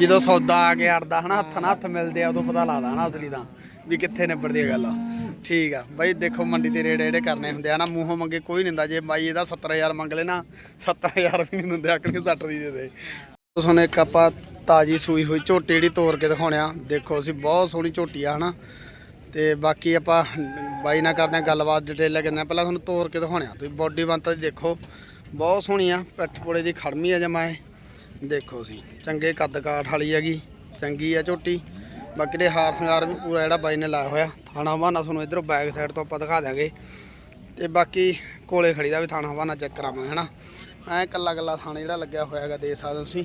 ਜਦੋਂ ਸੌਦਾ ਆ ਕੇ ਅੜਦਾ ਹਨਾ, ਹੱਥ ਨਾਲ ਹੱਥ ਮਿਲਦੇ ਆ, ਉਦੋਂ ਪਤਾ ਲੱਗਦਾ ਹਨਾ ਅਸਲੀ ਤਾਂ, ਵੀ ਕਿੱਥੇ ਨਿਬੜਦੀ ਹੈ ਗੱਲ। ਠੀਕ ਆ, ਬਾਈ ਦੇਖੋ ਮੰਡੀ ਤੇ ਰੇਟ ਜਿਹੜੇ ਕਰਨੇ ਹੁੰਦੇ ਆ ਨਾ, ਮੂੰਹੋਂ ਮੰਗੇ ਕੋਈ ਨਹੀਂ ਦਿੰਦਾ, ਜੇ ਬਾਈ ਇਹਦਾ 70000 ਮੰਗ ਲੈ ਨਾ 70000 ਵੀ ਨਹੀਂ ਦਿੰਦੇ ਅਕਲੀ 60 ਦੀ ਦੇ ਦੇ। ਤੁਹਾਨੂੰ ਇੱਕ ਆਪਾਂ ਤਾਜੀ ਸੂਈ ਹੋਈ ਝੋਟੀ ਜਿਹੜੀ ਤੋੜ ਕੇ ਦਿਖਾਉਣੇ ਆ, ਦੇਖੋ ਅਸੀਂ ਬਹੁਤ ਸੋਹਣੀ ਝੋਟੀ ਆ ਹਨਾ। ਤੇ ਬਾਕੀ ਆਪਾਂ ਬਾਈ ਨਾਲ ਕਰਦੇ ਆ ਗੱਲਬਾਤ ਡਿਟੇਲ ਕਿੰਨਾ ਪਹਿਲਾਂ ਤੁਹਾਨੂੰ ਤੋੜ ਕੇ ਦਿਖਾਉਣੇ ਆ, ਤੁਸੀਂ ਬੋਡੀ ਬੰਤਾ ਦੀ ਦੇਖੋ, ਬਹੁਤ ਸੋਹਣੀ ਆ ਪਿੱਠ ਪੋੜੇ ਦੀ ਖੜਮੀ ਆ ਜਮਾ ਇਹ। ਦੇਖੋ ਸੀ ਚੰਗੇ ਕੱਦ ਕਾਠ ਵਾਲੀ ਹੈਗੀ, ਚੰਗੀ ਆ ਝੋਟੀ। ਬਾਕੀ ਦੇ ਹਾਰ ਸ਼ਿੰਗਾਰ ਵੀ ਪੂਰਾ ਜਿਹੜਾ ਬਾਈ ਨੇ ਲਾਇਆ ਹੋਇਆ, ਥਾਣਾ ਹਵਾਨਾ ਤੁਹਾਨੂੰ ਇਧਰੋਂ ਬੈਕ ਸਾਈਡ ਤੋਂ ਆਪਾਂ ਦਿਖਾ ਦਿਆਂਗੇ। ਤੇ ਬਾਕੀ ਕੋਲੇ ਖੜੀ ਦਾ ਵੀ ਥਾਣਾ ਹਵਾਨਾ ਚੈੱਕ ਕਰਾਵਾਂਗੇ, ਹਨਾ? ਐ ਕੱਲਾ ਕੱਲਾ ਥਾਣਾ ਜਿਹੜਾ ਲੱਗਿਆ ਹੋਇਆ ਹੈਗਾ ਦੇ ਸਕਦੇ ਤੁਸੀਂ।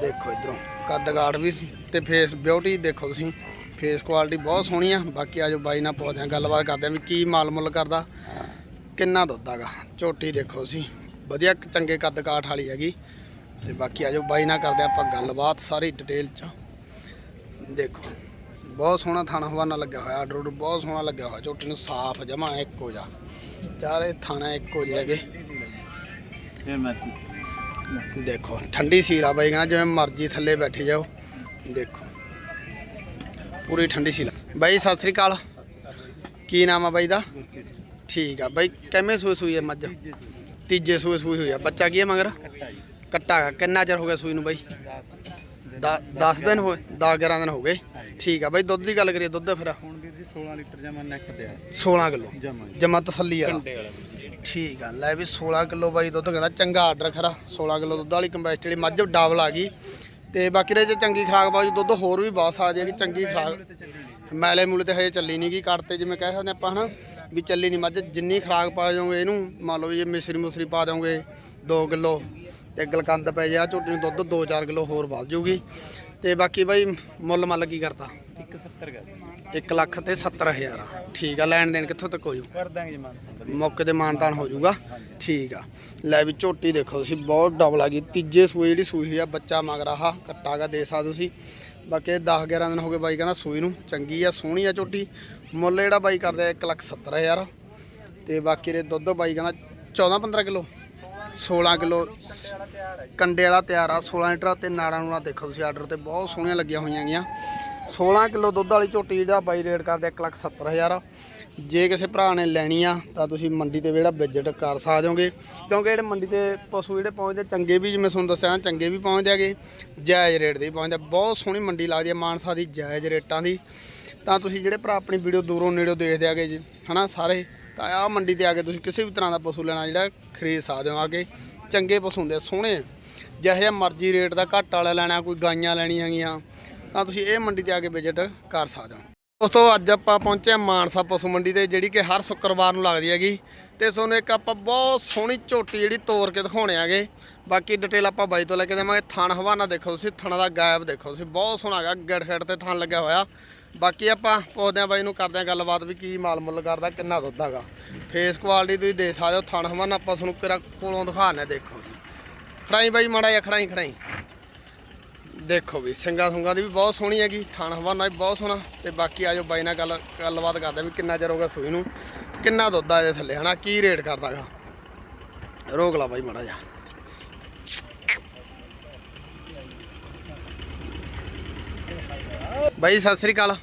ਦੇਖੋ ਇਧਰੋਂ, ਕੱਦ ਕਾਠ ਵੀ ਸੀ ਤੇ ਫੇਸ ਬਿਊਟੀ ਦੇਖੋ ਤੁਸੀਂ। ਫੇਸ ਕੁਆਲਿਟੀ ਬਹੁਤ ਸੋਹਣੀ ਆ। ਬਾਕੀ ਆਜੋ ਬਾਈ ਨਾਲ ਪੁੱਛਦੇ ਆ ਗੱਲਬਾਤ ਕਰਦੇ ਆ ਵੀ ਕੀ ਮਾਲ ਮੁੱਲ ਕਰਦਾ, ਕਿੰਨਾ ਦੁੱਧ ਹੈਗਾ। ਝੋਟੀ ਦੇਖੋ ਤੁਸੀਂ, ਵਧੀਆ ਚੰਗੇ ਕੱਦ ਕਾਠ ਵਾਲੀ ਹੈਗੀ। ਤੇ ਬਾਕੀ ਆਜੋ ਬਾਈ ਨਾਲ ਕਰਦੇ ਆਪਾਂ ਗੱਲਬਾਤ ਸਾਰੀ ਡਿਟੇਲ ਚ। ਦੇਖੋ ਬਹੁਤ ਸੋਹਣਾ ਥਾਣਾ ਹਵਾਨਾ ਲੱਗਿਆ ਹੋਇਆ ਆਰਡਰ ਆਰਡਰ ਬਹੁਤ ਸੋਹਣਾ ਲੱਗਿਆ ਹੋਇਆ ਝੋਟੀ ਨੂੰ ਸਾਫ਼ ਜਮਾ ਇੱਕੋ ਜਿਹਾ। ਚਾਰੇ ਥਾਣਾ ਇੱਕੋ ਜਿਹੇ ਹੈਗੇ। ਦੇਖੋ ਠੰਡੀ ਸੀਲ ਆ ਬਾਈ ਕਹਿੰਦਾ ਜਿਵੇਂ ਮਰਜ਼ੀ ਥੱਲੇ ਬੈਠੀ ਜਾਓ। ਦੇਖੋ ਪੂਰੀ ਠੰਡੀ ਸੀਲ ਆ। ਬਾਈ ਸਤਿ ਸ੍ਰੀ ਅਕਾਲ। ਕੀ ਨਾਮ ਆ ਬਾਈ ਦਾ? ਠੀਕ ਆ। ਬਾਈ ਕਿਵੇਂ ਸੂਈ ਸੂਈ ਹੈ ਮੱਝ? ਤੀਜੇ ਸੂਏ ਸੂਈ ਹੋਈ ਆ। ਬੱਚਾ ਕੀ ਹੈ ਮਗਰ? ਕੱਟਾ। ਕਿੰਨਾ ਚਿਰ ਹੋ ਗਿਆ ਸੂਈ ਨੂੰ ਬਾਈ? 10 ਦਿਨ ਹੋਏ 10 11 ਦਿਨ ਹੋ ਗਏ। ਠੀਕ ਆ ਬਾਈ ਦੁੱਧ ਦੀ ਗੱਲ ਕਰੀਏ ਦੁੱਧ ਫਿਰ ਹੁਣ ਵੀਰ ਜੀ 16 ਲੀਟਰ ਜਮਾ ਨੈਟ ਤੇ ਆ। 16 ਕਿਲੋ। ਜਮਾ ਜਮਾ ਤਸੱਲੀ ਵਾਲਾ। ਵਾਲਾ ਠੀਕ ਆ ਲੈ ਵੀ 16 ਕਿਲੋ ਬਾਈ ਦੁੱਧ ਕਹਿੰਦਾ ਚੰਗਾ ਆਰਡਰ ਖਰਾ। 16 ਕਿਲੋ ਦੁੱਧ ਵਾਲੀ ਕੰਬੈਸਟ ਜਿਹੜੀ ਮੱਝ ਡਬਲ ਆ ਗਈ। ਤੇ ਬਾਕੀ ਦੇ ਜੇ ਚੰਗੀ ਖਰਾਕ ਬਾਜੂ ਦੁੱਧ ਹੋਰ ਵੀ ਬਹੁਤ ਸਕਦੀ ਹੈ ਕਿ ਚੰਗੀ ਖਰਾਕ। ਮੈਲੇ ਮੂਲੇ ਤੇ ਹਜੇ ਚੱਲੀ ਨਹੀਂ ਗਈ ਕੱਟ ਤੇ ਜਿਵੇਂ ਕਹਿ ਸਕਦੇ ਆਪਾਂ ਹਨਾ ਵੀ ਚੱਲੀ ਨਹੀਂ। ਮੱਝ ਜਿੰਨੀ ਖਰਾਕ ਪਾ ਜਾਓਗੇ ਇਹਨੂੰ ਮੰਨ ਲਓ ਵੀ ਜੇ ਮਿਸਰੀ ਮੁਸਰੀ ਪਾ ਦੋਗੇ 2 ਕਿਲੋ ਤੇ ਗਲਕੰਦ ਪੈ ਜਾ ਝੋਟੀ ਨੂੰ ਦੁੱਧ 2-4 ਕਿਲੋ ਹੋਰ ਵੱਧ ਜਾਊਗੀ ਤੇ ਬਾਕੀ ਬਾਈ ਮੁੱਲ ਮੱਲ ਕੀ ਕਰਤਾ? 170 ਕਰ। 1 ਲੱਖ ਤੇ 70000 ਆ। ਠੀਕ ਆ ਲੈਣ ਦੇਣ ਕਿੱਥੋਂ ਤੱਕ ਹੋ ਜੂ ਕਰ ਦਾਂਗੇ ਜਮਾ ਮੌਕੇ ਤੇ ਮਾਨਤਾਨ ਹੋ ਜਾਊਗਾ। ਠੀਕ ਆ। ਲੈ ਵੀ ਝੋਟੀ ਦੇਖੋ ਤੁਸੀਂ ਬਹੁਤ ਡਬਲ ਆ ਗਈ। ਤੀਜੇ ਸੂਏ ਜਿਹੜੀ ਸੂਈ ਆ ਬੱਚਾ ਮਗਰ ਆਹ ਕੱਟਾਗਾ ਦੇ ਸਕਦੇ ਤੁਸੀਂ। ਬਾਕੀ 10 11 ਦਿਨ ਹੋ ਗਏ ਬਾਈ ਕਹਿੰਦਾ ਸੂਈ ਨੂੰ। ਚੰਗੀ ਆ ਸੋਹਣੀ ਆ ਝੋਟੀ। ਮੁੱਲ ਜਿਹੜਾ ਬਾਈ ਕਰਦਾ 1 ਲੱਖ 70 ਹਜ਼ਾਰ। ਤੇ ਬਾਕੀ ਦੇ ਦੁੱਧ ਬਾਈ ਕਹਿੰਦਾ 14 15 ਕਿਲੋ। 16 ਕਿਲੋ ਕੰਡੇ ਵਾਲਾ ਤਿਆਰ ਆ 16 ਲੀਟਰ ਤੇ ਨਾੜਾਂ ਨੂੜਾਂ ਦੇਖੋ ਤੁਸੀਂ ਆਰਡਰ ਤੇ ਬਹੁਤ ਸੋਹਣੀਆਂ ਲੱਗੀਆਂ ਹੋਈਆਂ ਗੀਆਂ 16 ਕਿਲੋ ਦੁੱਧ ਵਾਲੀ ਝੋਟੀ ਜਿਹੜਾ ਬਾਈ ਰੇਟ ਕਰਦੇ 1 ਲੱਖ 70 ਹਜ਼ਾਰ। ਜੇ ਕਿਸੇ ਭਰਾ ਨੇ ਲੈਣੀ ਆ ਤਾਂ ਤੁਸੀਂ ਮੰਡੀ ਤੇ ਜਿਹੜਾ ਵਿਜ਼ਿਟ ਕਰ ਸਕਦੇ ਕਿਉਂਕਿ ਜਿਹੜੇ ਮੰਡੀ ਤੇ ਪਸ਼ੂ ਜਿਹੜੇ ਪਹੁੰਚਦੇ ਚੰਗੇ ਵੀ ਜਿਵੇਂ ਤੁਹਾਨੂੰ ਦੱਸਿਆ, ਚੰਗੇ ਵੀ ਪਹੁੰਚਦੇ ਹੈਗੇ, ਜਾਇਜ਼ ਰੇਟ ਦੇ ਵੀ ਪਹੁੰਚਦੇ ਬਹੁਤ ਸੋਹਣੀ ਮੰਡੀ ਲੱਗਦੀ ਹੈ ਮਾਨਸਾ ਦੀ, ਜਾਇਜ਼ ਰੇਟਾਂ ਦੀ। ਤਾਂ ਤੁਸੀਂ ਜਿਹੜੇ ਭਰਾ ਆਪਣੀ ਵੀਡੀਓ ਦੂਰੋਂ ਨੇੜੋਂ ਦੇਖਦੇ ਆਗੇ ਜੀ, ਹਨਾ, ਸਾਰੇ ਤਾਂ ਆਹ ਮੰਡੀ ਤੇ ਆ ਕੇ ਤੁਸੀਂ ਕਿਸੇ ਵੀ ਤਰ੍ਹਾਂ ਦਾ ਪਸ਼ੂ ਲੈਣਾ ਜਿਹੜਾ ਖਰੀਦ ਸਕਦੇ ਹੋ ਆ ਕੇ। ਚੰਗੇ ਪਸ਼ੂ ਹੁੰਦੇ ਆ, ਸੋਹਣੇ ਜਿਹੋ ਜਿਹਾ ਮਰਜ਼ੀ ਰੇਟ ਦਾ ਘੱਟ ਵਾਲਾ ਲੈਣਾ ਕੋਈ ਗਾਈਆਂ ਲੈਣੀਆਂ ਹੈਗੀਆਂ ਤਾਂ ਤੁਸੀਂ ਇਹ ਮੰਡੀ ਤੇ ਆ ਕੇ ਵਿਜ਼ਿਟ ਕਰ ਸਕਦੇ ਹੋ। ਦੋਸਤੋ ਅੱਜ ਆਪਾਂ ਪਹੁੰਚੇ ਮਾਨਸਾ ਪਸ਼ੂ ਮੰਡੀ ਤੇ ਜਿਹੜੀ ਕਿ ਹਰ ਸ਼ੁੱਕਰਵਾਰ ਨੂੰ ਲੱਗਦੀ ਹੈਗੀ। ਤੇ ਤੁਹਾਨੂੰ ਇੱਕ ਆਪਾਂ ਬਹੁਤ ਸੋਹਣੀ ਝੋਟੀ ਜਿਹੜੀ ਤੋੜ ਕੇ ਦਿਖਾਉਣੇ ਆਗੇ ਬਾਕੀ ਡਿਟੇਲ ਆਪਾਂ ਬਾਈ ਤੋਂ ਲੈ ਕੇ ਦੇਵਾਂਗੇ। ਥਣ ਹਵਾਨਾ ਦੇਖੋ ਤੁਸੀਂ ਥਣਾ ਦਾ ਗਾਇਬ ਦੇਖੋ ਤੁਸੀਂ। ਬਹੁਤ ਸੋਹਣਾ ਹੈਗਾ ਗਿੜ ਤੇ ਥਣ ਲੱਗਿਆ ਹੋਇਆ। ਬਾਕੀ ਆਪਾਂ ਪੁੱਛਦੇ ਹਾਂ ਬਾਈ ਨੂੰ ਕਰਦੇ ਹਾਂ ਗੱਲਬਾਤ ਵੀ ਕੀ ਮਾਲ ਮੁੱਲ ਕਰਦਾ, ਕਿੰਨਾ ਦੁੱਧ ਹੈਗਾ। ਫੇਸ ਕੁਆਲਿਟੀ ਤੁਸੀਂ ਦੇਖ ਸਕਦੇ ਹੋ, ਥਣ ਹਵਾਨਾ ਆਪਾਂ ਤੁਹਾਨੂੰ ਕਿਰਾ ਕੋਲੋਂ ਦਿਖਾਣੇ ਦੇਖੋ ਤੁਸੀਂ ਖੜਾਈ ਬਾਈ, ਮਾੜਾ ਜਿਹਾ ਖੜਾਈ ਖੜਾਈ। ਦੇਖੋ ਵੀ ਸਿੰਘਾ ਸੁੰਗਾ ਦੀ ਵੀ ਬਹੁਤ ਸੋਹਣੀ ਹੈਗੀ, ਥਣ ਹਵਾਨਾ ਵੀ ਬਹੁਤ ਸੋਹਣਾ। ਤੇ ਬਾਕੀ ਆਜੋ ਬਾਈ ਨਾਲ ਗੱਲ, ਗੱਲਬਾਤ ਕਰਦੇ ਵੀ ਕਿੰਨਾ ਚਿਰ ਹੋ ਗਿਆ ਸੂਈ ਨੂੰ, ਕਿੰਨਾ ਦੁੱਧ ਆ ਇਹਦੇ ਥੱਲੇ, ਹਨਾ, ਕੀ ਰੇਟ ਕਰਦਾਗਾ ਰੋਕ ਲਾ ਬਾਈ ਮਾੜਾ ਜਿਹਾ। ਬਾਈ ਸਤਿ ਸ੍ਰੀ ਅਕਾਲ।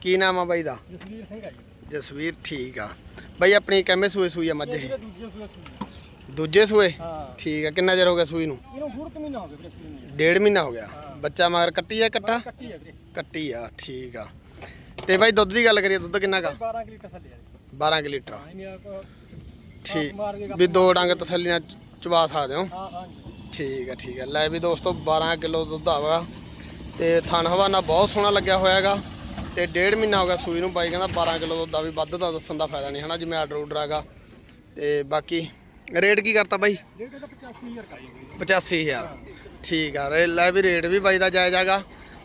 ਕੀ ਨਾਮ ਆ ਬਾਈ ਦਾ? ਜਸਵੀਰ ਸਿੰਘ ਆ ਜੀ। ਜਸਵੀਰ ਠੀਕ ਆ। ਬਾਈ ਆਪਣੀ ਕਿਵੇਂ ਸੂਏ ਸੂਈ ਆ ਮੱਝ ਇਹ? ਦੂਜੇ ਸੂਏ ਸੂਏ ਦੂਜੇ ਸੂਏ? ਹਾਂ। ਠੀਕ ਆ ਕਿੰਨਾ ਚਿਰ ਹੋ ਗਿਆ ਸੂਈ ਨੂੰ? ਇਹਨੂੰ ਕਿ ਮਹੀਨਾ ਹੋ ਗਿਆ ਵੀਰੇ ਸੂਈ ਨੂੰ। ਡੇਢ ਮਹੀਨਾ ਹੋ ਗਿਆ। ਬੱਚਾ ਮਗਰ ਕੱਟੀ ਆ ਕੱਟਾ? ਕੱਟੀ ਹੈ ਵੀਰੇ। ਕੱਟੀ ਆ ਠੀਕ ਆ। ਤੇ ਬਾਈ ਦੁੱਧ ਦੀ ਗੱਲ ਕਰੀਏ ਦੁੱਧ ਕਿੰਨਾ ਕਾ 12 ਕਿ ਲੀਟਰ ਥੱਲੇ ਆ ਜੀ। 12 ਕਿ ਲੀਟਰ ਆ। ਹਾਂ ਨਹੀਂ ਆ ਠੀਕ। ਕੇ ਵੀ ਦੋ ਡੰਗ ਤਸੱਲੀ ਨਾਲ ਚਵਾ ਸਕਦੇ ਹੋ। ਹਾਂ ਹਾਂ ਜੀ ਠੀਕ ਹੈ ਠੀਕ ਹੈ ਲੈ ਵੀ ਦੋਸਤੋ 12 ਕਿਲੋ ਦੁੱਧ ਆਵਾ। ਤੇ ਥਣ ਹਵਾਨਾ ਬਹੁਤ ਸੋਹਣਾ ਲੱਗਿਆ ਹੋਇਆ ਹੈਗਾ ਤੇ ਡੇਢ ਮਹੀਨਾ ਹੋ ਗਿਆ ਸੂਈ ਨੂੰ ਬਾਈ ਕਹਿੰਦਾ 12 ਕਿਲੋ ਦੁੱਧ ਆ ਵੀ ਵੱਧ ਦਾ ਦੱਸਣ ਦਾ ਫਾਇਦਾ ਨਹੀਂ ਹਨਾ ਜਿਵੇਂ ਆਰਡਰ ਆਰਡਰ ਹੈਗਾ ਤੇ ਬਾਕੀ ਰੇਟ ਕੀ ਕਰਤਾ ਬਾਈ? ਡੇਢ ਦਾ 85000 ਕਾਈ ਜੀ 85000 ਠੀਕ ਆ ਰੇ ਲੈ ਵੀ ਰੇਟ ਵੀ ਬਾਈ ਦਾ ਜਾਇਜ਼ ਹੈਗਾ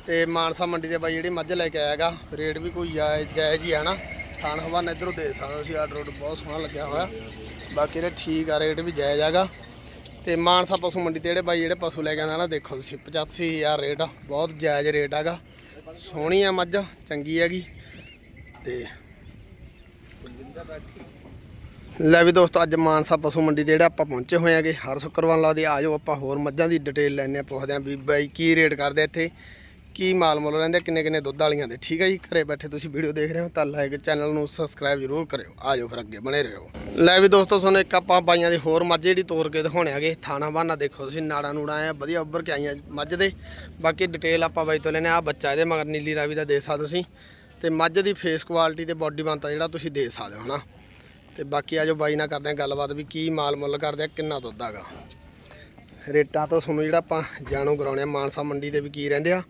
ਤੇ ਮਾਨਸਾ ਮੰਡੀ ਦੇ ਬਾਈ ਜਿਹੜੀ ਮੱਝ ਲੈ ਕੇ ਆਇਆਗਾ ਰੇਟ ਵੀ ਕੋਈ ਜਾਇਜ਼ ਜਾਇਜ਼ ਹੀ ਹੈ ਨਾ ਥਣ ਹਵਾਨਾ ਇਧਰੋਂ ਦੇ ਸਕਦੇ ਹੋ ਸੀ ਆਰਡਰ ਆਰਡਰ ਬਹੁਤ ਸੋਹਣਾ ਲੱਗਿਆ ਹੋਇਆ। ਬਾਕੀ ਇਹ ਠੀਕ ਆ ਰੇਟ ਵੀ ਜਾਇਜ਼ ਹੈਗਾ ਤੇ ਮਾਨਸਾ ਪਸ਼ੂ ਮੰਡੀ ਤੇ ਜਿਹੜੇ ਬਾਈ, ਜਿਹੜੇ ਪਸ਼ੂ ਲੈ ਕੇ ਆਉਂਦਾ ਨਾ, ਦੇਖੋ ਤੁਸੀਂ 85000 ਰੇਟ ਆ, ਬਹੁਤ ਜਾਇਜ਼ ਰੇਟ ਹੈਗਾ। ਸੋਹਣੀ ਆ ਮੱਝ, ਚੰਗੀ ਹੈਗੀ। ਤੇ ਲੈ ਵੀ ਦੋਸਤੋ, ਅੱਜ ਮਾਨਸਾ ਪਸ਼ੂ ਮੰਡੀ ਤੇ ਜਿਹੜਾ ਆਪਾਂ ਪਹੁੰਚੇ ਹੋਏ ਆਂਗੇ ਹਰ ਸ਼ੁੱਕਰਵਾਰ ਲਾਦੇ ਆਜੋ ਆਪਾਂ ਹੋਰ ਮੱਝਾਂ ਦੀ ਡਿਟੇਲ ਲੈਣੇ ਆ, ਪੁੱਛਦੇ ਆਂ ਵੀ ਬਾਈ ਕੀ ਰੇਟ ਕਰਦੇ ਇੱਥੇ। ਕੀ ਮਾਲ ਮੁੱਲ ਰਹਿੰਦੇ, ਕਿੰਨੇ ਕਿੰਨੇ ਦੁੱਧ ਵਾਲੀਆਂ ਦੇ। ਠੀਕ ਹੈ ਜੀ, ਘਰੇ ਬੈਠੇ ਤੁਸੀਂ ਵੀਡੀਓ ਦੇਖ ਰਹੇ ਹੋ ਤਾਂ ਲਾਈਕ ਚੈਨਲ ਨੂੰ ਸਬਸਕ੍ਰਾਈਬ ਜ਼ਰੂਰ ਕਰਿਓ। ਆਜੋ ਫਿਰ ਅੱਗੇ ਬਣੇ ਰਹੋ। ਲੈ ਵੀ ਦੋਸਤੋ, ਤੁਹਾਨੂੰ ਇੱਕ ਆਪਾਂ ਬਾਈਆਂ ਦੀ ਹੋਰ ਮੱਝ ਜਿਹੜੀ ਤੋਰ ਕੇ ਦਿਖਾਉਣੇ ਆਗੇ ਥਾਣਾ ਬਾਨਾ ਦੇਖੋ ਤੁਸੀਂ, ਨਾੜਾ ਨੂੜਾ ਆਇਆ ਵਧੀਆ ਉੱਭਰ ਕੇ ਆਈਆਂ ਮੱਝ ਦੇ। ਬਾਕੀ ਡਿਟੇਲ ਆਪਾਂ ਬਾਈ ਤੋਂ ਲੈਣੇ ਆ ਬੱਚਾ ਇਹਦੇ ਮਗਰ ਨੀਲੀ ਰਾਵੀ ਦਾ ਦੇ ਸਕਦੇ ਤੁਸੀਂ। ਤੇ ਮੱਝ ਦੀ ਫੇਸ ਕੁਆਲਿਟੀ ਤੇ ਬਾਡੀ ਬਣਤਾ ਜਿਹੜਾ ਤੁਸੀਂ ਦੇ ਸਕਦੇ ਹੋ ਹਨਾ। ਤੇ ਬਾਕੀ ਆਜੋ ਬਾਈ ਨਾਲ ਕਰਦੇ ਆ ਗੱਲਬਾਤ ਵੀ ਕੀ ਮਾਲ ਮੁੱਲ ਕਰਦੇ ਆ, ਕਿੰਨਾ ਦੁੱਧ ਹੈਗਾ। ਰੇਟਾਂ ਤੋਂ ਤੁਹਾਨੂੰ ਜਿਹੜਾ ਆਪਾਂ ਜਾਣੂ ਕਰਾਉਣੇ ਆ, ਮਾਨਸਾ ਮੰਡੀ ਦੇ ਵੀ ਕੀ ਰਹਿੰਦੇ ਆ।